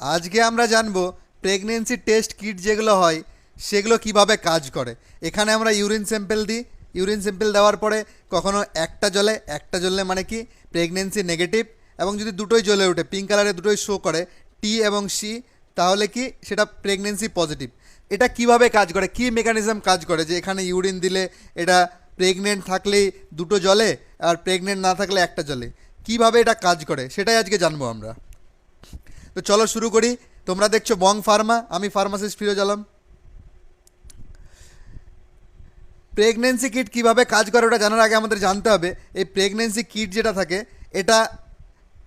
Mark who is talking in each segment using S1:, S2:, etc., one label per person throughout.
S1: আজকে আমরা জানব প্রেগনেন্সি টেস্ট কিট যেগুলো হয়, সেগুলো কীভাবে কাজ করে। এখানে আমরা ইউরিন স্যাম্পেল দিই। ইউরিন স্যাম্পেল দেওয়ার পরে কখনো একটা জলে, একটা জ্বললে মানে কি প্রেগনেন্সি নেগেটিভ এবং যদি দুটোই জ্বলে ওঠে পিঙ্ক কালারে দুটোই শো করে টি এবং সি তাহলে কি সেটা প্রেগনেন্সি পজিটিভ এটা কীভাবে কাজ করে, কি মেকানিজম কাজ করে যে এখানে ইউরিন দিলে এটা প্রেগনেন্ট থাকলেই দুটো জলে আর প্রেগনেন্ট না থাকলে একটা জলে কীভাবে এটা কাজ করে, সেটাই আজকে জানব আমরা। তো চলো শুরু করি। তোমরা দেখছ বং ফার্মা, আমি pharmacist Firoz Alam. Pregnancy kit কীভাবে কাজ করে ওটা জানার আগে আমাদের জানতে হবে। এই প্রেগনেন্সি কিট যেটা থাকে, এটা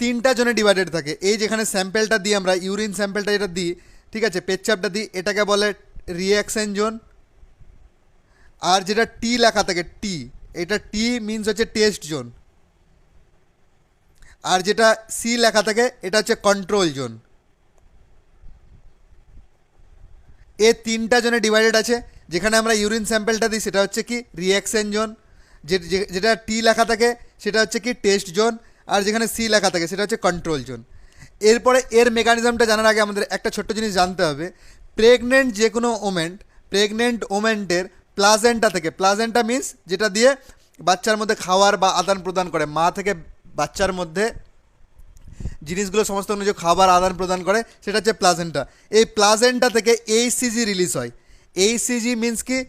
S1: তিনটা জনে ডিভাইডেড থাকে। এই যেখানে স্যাম্পেলটা দিই আমরা, ইউরিন স্যাম্পেলটা যেটা দিই, ঠিক আছে পেচ্ছাপটা দিই, এটাকে বলে রিয়াকশন জোন আর যেটা টি লেখা থাকে টি এটা টি মিনস হচ্ছে টেস্ট জোন আর যেটা সি লেখা থাকে, এটা হচ্ছে কন্ট্রোল জোন এ তিনটা জোনে ডিভাইডেড আছে। যেখানে আমরা ইউরিন স্যাম্পেলটা দিই, সেটা হচ্ছে কি রিয়াকশন জোন যেটা টি লেখা থাকে, সেটা হচ্ছে কি টেস্ট জোন আর যেখানে সি লেখা থাকে, সেটা হচ্ছে কন্ট্রোল জোন এরপরে এর মেকানিজমটা জানার আগে আমাদের একটা ছোট্ট জিনিস জানতে হবে। প্রেগনেন্ট যে কোনো ওমেন্ট প্রেগনেন্ট ওমেন্টের প্লাজেন্টা থেকে প্লাজেন্টা মিন্স যেটা দিয়ে বাচ্চার মধ্যে খাওয়ার বা আদান প্রদান করে, মা থেকে বাচ্চার মধ্যে জিনিসগুলো সমস্ত অনুযায়ী খাবার আদান প্রদান করে, সেটা হচ্ছে প্লাজেন্টা। এই প্লাজেন্টা থেকে এইসিজি রিলিজ হয়। এইসিজি মিন্স কি?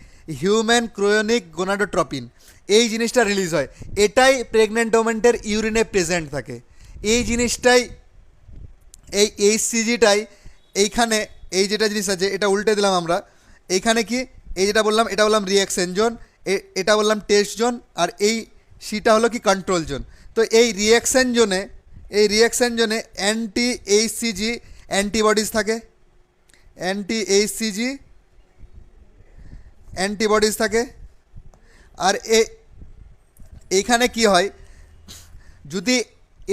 S1: হিউম্যান ক্রোয়নিক গোনাডোট্রপিন এই জিনিসটা রিলিজ হয়। এটাই প্রেগনেন্ট ওমেন্টের ইউরিনে প্রেজেন্ট থাকে। এই জিনিসটাই, এই এইচসিজিটাই এইখানে এই যেটা জিনিস আছে, এটা উল্টে দিলাম আমরা। এইখানে কি? এই যেটা বললাম, এটা বললাম রিয়াকশন জোন এটা বললাম টেস্ট জোন আর এই সিটা হলো কি কন্ট্রোল জোন তো এই রিয়াকশন জোনে, এই রিয়াকশন জোনে anti H C G antibodies থাকে। Anti H C G antibodies থাকে। আর এইখানে কি হয়, যদি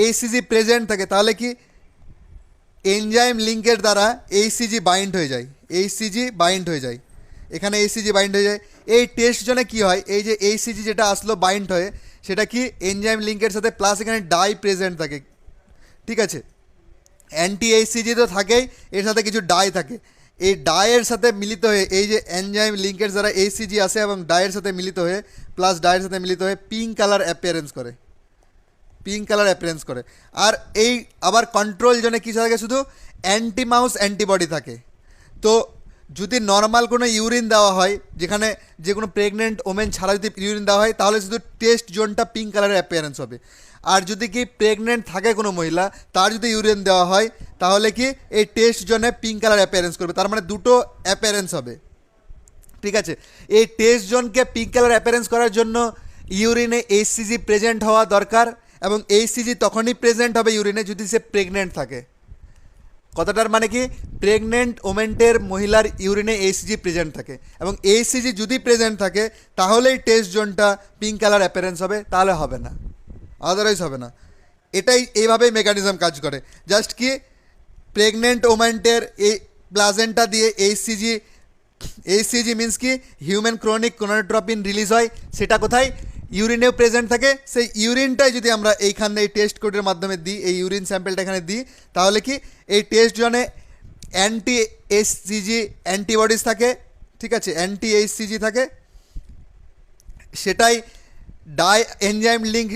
S1: এইসিজি প্রেজেন্ট থাকে, তাহলে কি এনজাইম লিঙ্কের দ্বারা এইসিজি বাইন্ড হয়ে যায়। এইসিজি বাইন্ড হয়ে যায়। এখানে এইসিজি বাইন্ড হয়ে যায়। এই টেস্ট জনে কি হয়, এই যে এইসিজি যেটা আসলো বাইন্ড হয়ে সেটা কি এনজাইম লিঙ্কের সাথে প্লাস এখানে ডাই প্রেজেন্ট থাকে। ঠিক আছে? অ্যান্টি এইসিজি তো থাকেই, এর সাথে কিছু ডাই থাকে। এই ডায়ের সাথে মিলিত হয়ে, এই যে এনজাইম লিঙ্কের দ্বারা এইসিজি আসে এবং ডায়ের সাথে মিলিত হয়ে প্লাস ডায়ের সাথে মিলিত হয়ে পিঙ্ক কালার অ্যাপিয়ারেন্স করে। পিঙ্ক কালার অ্যাপিয়ারেন্স করে। আর এই আবার কন্ট্রোল জোনে কী থাকে শুধু? অ্যান্টিমাউস অ্যান্টিবডি থাকে। তো যদি নর্মাল কোনো ইউরিন দেওয়া হয়, যেখানে যে কোনো প্রেগনেন্ট ওমেন ছাড়া যদি ইউরিন দেওয়া হয়, তাহলে শুধু টেস্ট জোনটা পিঙ্ক কালারের অ্যাপিয়ারেন্স হবে। আর যদি কি প্রেগনেন্ট থাকে কোনো মহিলা, তার যদি ইউরিন দেওয়া হয়, তাহলে কি এই টেস্ট জোনে পিঙ্ক কালার অ্যাপিয়ারেন্স করবে। তার মানে দুটো অ্যাপিয়ারেন্স হবে। ঠিক আছে? এই টেস্ট জোনকে পিঙ্ক কালার অ্যাপিয়ারেন্স করার জন্য ইউরিনে এইচসিজি প্রেজেন্ট হওয়া দরকার এবং এইচসিজি তখনই প্রেজেন্ট হবে ইউরিনে যদি সে প্রেগনেন্ট থাকে। কথাটার মানে কি? প্রেগনেন্ট ওমেন্টের মহিলার ইউরিনে এইচসিজি প্রেজেন্ট থাকে। এবং এইচসিজি যদি প্রেজেন্ট থাকে, তাহলেই টেস্ট জোনটা পিঙ্ক কালার অ্যাপিয়ারেন্স হবে, তাহলে হবে না। আদারওয়াইজ হবে না। এটাই এইভাবেই মেকানিজম কাজ করে। জাস্ট কি? প্রেগনেন্ট ওমেন্টের এই প্লাজেন্টা দিয়ে H C G H C G means কি? হিউম্যান ক্রনিক কোনাট্রপিন রিলিজ হয়। সেটা কোথায়? ইউরিনেও প্রেজেন্ট থাকে। সেই ইউরিনটাই যদি আমরা এইখানে এই টেস্ট কোডের মাধ্যমে দিই, এই ইউরিন স্যাম্পেলটা এখানে দিই, তাহলে কি এই টেস্ট জনে অ্যান্টি এইচসিজি অ্যান্টিবডিজ থাকে, ঠিক আছে? অ্যান্টি এইচসিজি থাকে। সেটাই ডাই এনজাইম লিঙ্ক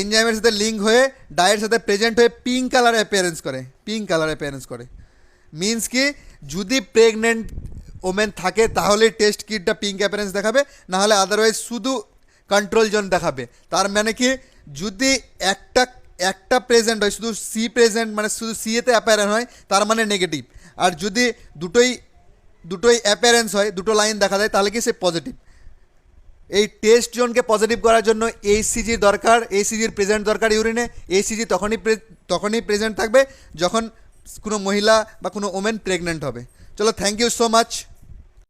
S1: এনজাইমের সাথে লিঙ্ক হয়ে ডায়ের সাথে প্রেজেন্ট হয়ে পিঙ্ক কালার অ্যাপিয়ারেন্স করে পিঙ্ক কালার অ্যাপিয়ারেন্স করে। মিন্স কি, যদি প্রেগনেন্ট ওমেন থাকে, তাহলে টেস্ট কিটটা পিঙ্ক অ্যাপিয়ারেন্স দেখাবে, নাহলে আদারওয়াইজ শুধু কন্ট্রোল জোন দেখাবে। তার মানে কি? যদি একটা একটা প্রেজেন্ট হয়, শুধু সি প্রেজেন্ট মানে শুধু সি এতে অ্যাপিয়ারেন্স হয়, তার মানে নেগেটিভ আর যদি দুটোই দুটোই অ্যাপারেন্স হয়, দুটো লাইন দেখা দেয় তাহলে কি সে পজিটিভ এই টেস্ট জোনকে পজিটিভ করার জন্য এইসিজির দরকার এইসিজির প্রেজেন্ট দরকার ইউরিনে এইসিজি তখনই তখনই প্রেজেন্ট থাকবে, যখন কোনো মহিলা বা কোনো ওমেন প্রেগনেন্ট হবে। চলো থ্যাংক ইউ সো মাচ